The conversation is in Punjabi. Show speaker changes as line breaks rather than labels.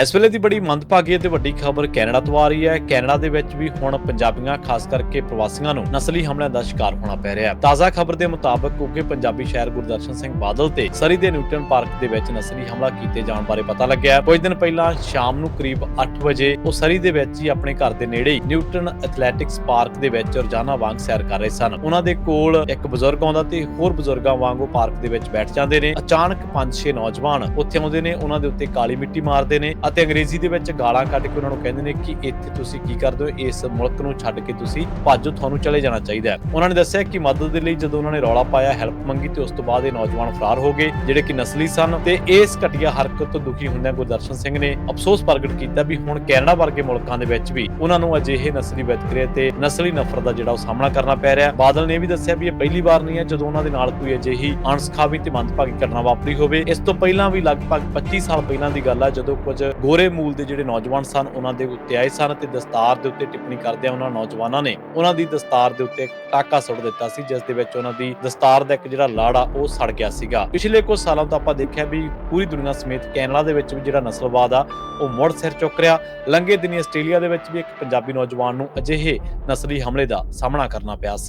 ਇਸ ਵੇਲੇ ਦੀ ਬੜੀ ਮੰਦਭਾਗੀ ਅਤੇ ਵੱਡੀ ਖਬਰ ਕੈਨੇਡਾ ਤੋਂ ਆ ਰਹੀ ਹੈ। ਕੈਨੇਡਾ ਦੇ ਵਿੱਚ ਵੀ ਹੁਣ ਪੰਜਾਬੀਆਂ, ਖਾਸ ਕਰਕੇ ਪ੍ਰਵਾਸੀਆਂ ਨੂੰ ਨਸਲੀ ਹਮਲਿਆਂ ਦਾ ਸ਼ਿਕਾਰ ਹੋਣਾ ਪੈ ਰਿਹਾ ਹੈ। ਤਾਜ਼ਾ ਖਬਰ ਦੇ ਮੁਤਾਬਕ, ਉੱਘੇ ਪੰਜਾਬੀ ਸ਼ਾਇਰ ਗੁਰਦਰਸ਼ਨ ਸਿੰਘ ਬਾਦਲ ਤੇ ਸਰੀ ਦੇ ਨਿਊਟਨ ਪਾਰਕ ਦੇ ਵਿੱਚ ਨਸਲੀ ਹਮਲਾ ਕੀਤੇ ਜਾਣ ਬਾਰੇ ਪਤਾ ਲੱਗਿਆ ਕੁਝ ਦਿਨ ਪਹਿਲਾਂ ਸ਼ਾਮ ਨੂੰ ਕਰੀਬ 8 ਵਜੇ ਉਹ ਸਰੀ ਦੇ ਵਿੱਚ ਹੀ ਆਪਣੇ ਘਰ ਦੇ ਨੇੜੇ ਨਿਊਟਨ ਐਥਲੈਟਿਕਸ ਪਾਰਕ ਦੇ ਵਿੱਚ ਰੋਜ਼ਾਨਾ ਵਾਂਗ ਸੈਰ ਕਰ ਰਹੇ ਸਨ। ਉਹਨਾਂ ਦੇ ਕੋਲ ਇੱਕ ਬਜ਼ੁਰਗ ਆਉਂਦਾ ਤੇ ਹੋਰ ਬਜ਼ੁਰਗਾਂ ਵਾਂਗ ਉਹ ਪਾਰਕ ਦੇ ਵਿੱਚ ਬੈਠ ਜਾਂਦੇ ਨੇ। ਅਚਾਨਕ ਪੰਜ ਛੇ ਨੌਜਵਾਨ ਉੱਥੇ ਆਉਂਦੇ ਨੇ। ਉਹਨਾਂ ਦੇ ਉੱਤੇ ਕਾਲੀ ਮਿੱਟੀ ਮਾਰਦੇ ਨੇ ਅਤੇ ਅੰਗਰੇਜ਼ੀ ਦੇ ਵਿੱਚ ਗਾਲਾਂ ਕੱਢ ਕੇ ਉਹਨਾਂ ਨੂੰ ਕਹਿੰਦੇ ਨੇ ਕਿ ਇੱਥੇ ਤੁਸੀਂ ਕੀ ਕਰਦੇ ਹੋ? ਇਸ ਮੁਲਕ ਨੂੰ ਛੱਡ ਕੇ ਤੁਸੀਂ ਭੱਜੋ ਤੁਹਾਨੂੰ ਚਲੇ ਜਾਣਾ ਚਾਹੀਦਾ ਹੈ। ਉਹਨਾਂ ਨੇ ਦੱਸਿਆ ਕਿ ਮਦਦ ਦੇ ਲਈ ਜਦੋਂ ਉਹਨਾਂ ਨੇ ਰੌਲਾ ਪਾਇਆ, ਹੈਲਪ ਮੰਗੀ ਤੇ ਉਸ ਤੋਂ ਬਾਅਦ ਇਹ ਨੌਜਵਾਨ ਫਰਾਰ ਹੋ ਗਏ, ਜਿਹੜੇ ਕਿ ਨਸਲੀ ਸਨ ਤੇ ਇਸ ਘਟੀਆ ਹਰਕਤ ਤੋਂ ਦੁਖੀ ਹੁੰਦਿਆਂ ਗੁਰਦਰਸ਼ਨ ਸਿੰਘ ਨੇ ਅਫਸੋਸ ਪ੍ਰਗਟ ਕੀਤਾ ਵੀ ਹੁਣ ਕੈਨੇਡਾ ਵਰਗੇ ਮੁਲਕਾਂ ਦੇ ਵਿੱਚ ਵੀ ਉਹਨਾਂ ਨੂੰ ਅਜਿਹੇ ਨਸਲੀ ਵਿਤਕਰੇ ਤੇ ਨਸਲੀ ਨਫ਼ਰਤ ਦਾ ਜਿਹੜਾ ਉਹ ਸਾਹਮਣਾ ਕਰਨਾ ਪੈ ਰਿਹਾ ਬਾਦਲ ਨੇ ਇਹ ਵੀ ਦੱਸਿਆ ਵੀ ਇਹ ਪਹਿਲੀ ਵਾਰ ਨਹੀਂ ਹੈ ਜਦੋਂ ਉਹਨਾਂ ਦੇ ਨਾਲ ਕੋਈ ਅਜਿਹੀ ਅਣਸਖਾਵੀ ਤੇ ਮੰਦਭਾਗੀ ਘਟਨਾ ਵਾਪਰੀ ਹੋਵੇ। ਇਸ ਤੋਂ ਪਹਿਲਾਂ ਵੀ ਲਗਭਗ 25 ਸਾਲ ਪਹਿਲਾਂ ਦੀ ਗੱਲ ਹੈ, ਜਦੋਂ ਕੁਝ ਗੋਰੇ ਮੂਲ ਦੇ ਜਿਹੜੇ ਨੌਜਵਾਨ ਸਨ, ਉਹਨਾਂ ਦੇ ਉੱਤੇ ਆਏ ਸਨ ਤੇ ਦਸਤਾਰ ਦੇ ਉੱਤੇ ਟਿੱਪਣੀ ਕਰਦਿਆਂ ਉਹਨਾਂ ਨੌਜਵਾਨਾਂ ਨੇ ਉਹਨਾਂ ਦੀ ਦਸਤਾਰ ਦੇ ਉੱਤੇ ਟਾਕਾ ਸੁੱਟ ਦਿੱਤਾ ਸੀ, ਜਿਸ ਦੇ ਵਿੱਚ ਉਹਨਾਂ ਦੀ ਦਸਤਾਰ ਦਾ ਇੱਕ ਜਿਹੜਾ ਲਾੜਾ ਉਹ ਸੜ ਗਿਆ ਸੀਗਾ। ਪਿਛਲੇ ਕੁਝ ਸਾਲਾਂ ਤੋਂ ਆਪਾਂ ਦੇਖਿਆ ਵੀ ਪੂਰੀ ਦੁਨੀਆ ਸਮੇਤ ਕੈਨੇਡਾ ਦੇ ਵਿੱਚ ਵੀ ਜਿਹੜਾ ਨਸਲਵਾਦ ਆ, ਉਹ ਮੁੜ ਸਿਰ ਚੁੱਕ ਰਿਹਾ। ਲੰਘੇ ਦਿਨੀ ਆਸਟ੍ਰੇਲੀਆ ਦੇ ਵਿੱਚ ਵੀ ਇੱਕ ਪੰਜਾਬੀ ਨੌਜਵਾਨ ਨੂੰ ਅਜਿਹੇ ਨਸਲੀ ਹਮਲੇ ਦਾ ਸਾਹਮਣਾ ਕਰਨਾ ਪਿਆ ਸੀ।